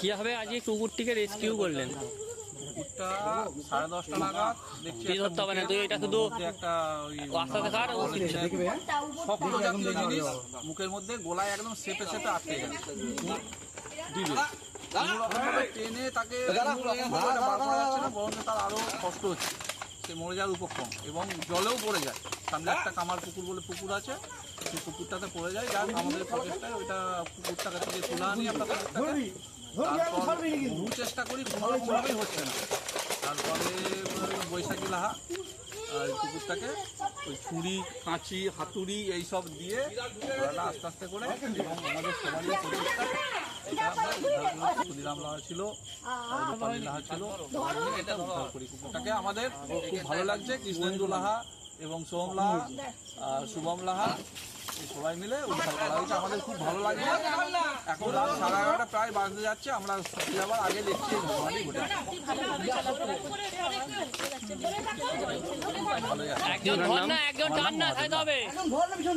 কীভাবে আজকে কুকুরটিকে রেস্কিউ করলেন? কুকুরটা সাড়ে দশটা নাগাদ দেখছি ধরতে হবে না, তুই এটা শুধু একটা আস্তে আস্তে খার, ও বলেছে, শক্ত জাতীয় জিনিস মুখের মধ্যে গলায় একদম সেপে সেপে আটকে গেছে। দিবে। টেনে তাকে বার করা যাচ্ছে না বরঞ্চ তার আরও কষ্ট হচ্ছে। সে মরে যাওয়ার উপক্রম এবং জলেও পড়ে যায়। সামনে একটা কামার পুকুর বলে পুকুর আছে। সেই পুকুরটাতে পড়ে যায়। যার আমাদের প্রচেষ্টায় ওইটা পুকুরটাকে থেকে তুলে আনি আমরা বহু চেষ্টা করি কোনোরকমভাবেই হচ্ছে না। তারপরে বৈশাখী লাহা আর কুকুরটাকে ওই ছুরি কাঁচি হাতুড়ি এইসব দিয়ে ওরা আস্তে আস্তে করে এবং আমাদের করেছি ক্ষুদিরাম লাহা ছিল রূপালী লাহা ছিল। এটা উদ্ধার করি কুকুরটাকে আমাদের খুব ভালো লাগছে। কৃষ্ণেন্দু লাহা এবং সোহম লাহা আর শুভম লাহা সবাই মিলে আমাদের খুব ভালো লাগছে এখন রাত সাড়ে এগারোটা প্রায় বাজতে যাচ্ছে, আমরা ছুটি আগে দেখছি ঘটনাটি